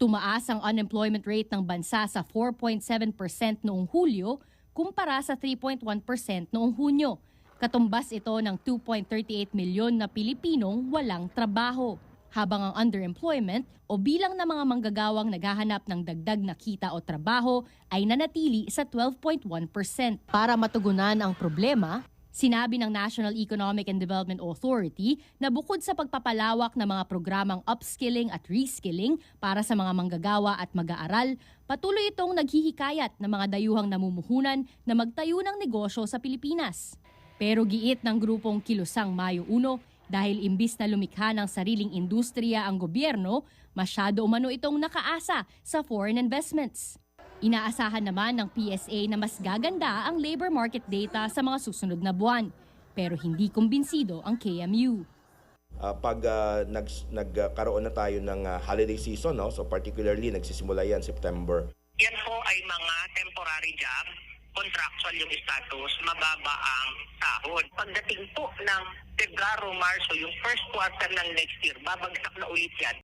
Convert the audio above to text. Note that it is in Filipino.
Tumaas ang unemployment rate ng bansa sa 4.7% noong Hulyo kumpara sa 3.1% noong Hunyo. Katumbas ito ng 2.38 milyon na Pilipinong walang trabaho. Habang ang underemployment o bilang ng mga manggagawang naghahanap ng dagdag na kita o trabaho ay nanatili sa 12.1%. Para matugunan ang problema, Sinabi ng National Economic and Development Authority na bukod sa pagpapalawak ng mga programang upskilling at reskilling para sa mga manggagawa at mag-aaral, patuloy itong naghihikayat ng mga dayuhang namumuhunan na magtayo ng negosyo sa Pilipinas. Pero giit ng grupong Kilusang Mayo 1, dahil imbis na lumikha ng sariling industriya ang gobyerno, masyado umano itong nakaasa sa foreign investments. Inaasahan naman ng PSA na mas gaganda ang labor market data sa mga susunod na buwan. Pero hindi kumbinsido ang KMU. Ah, pag ah, nag, nagkaroon na tayo ng ah, holiday season, no? so particularly nagsisimula yan September, Yan po ay mga temporary job, contractual yung status, mababa ang sahod. Pagdating po ng February, Marso, yung first quarter ng next year, babagsak na ulit yan.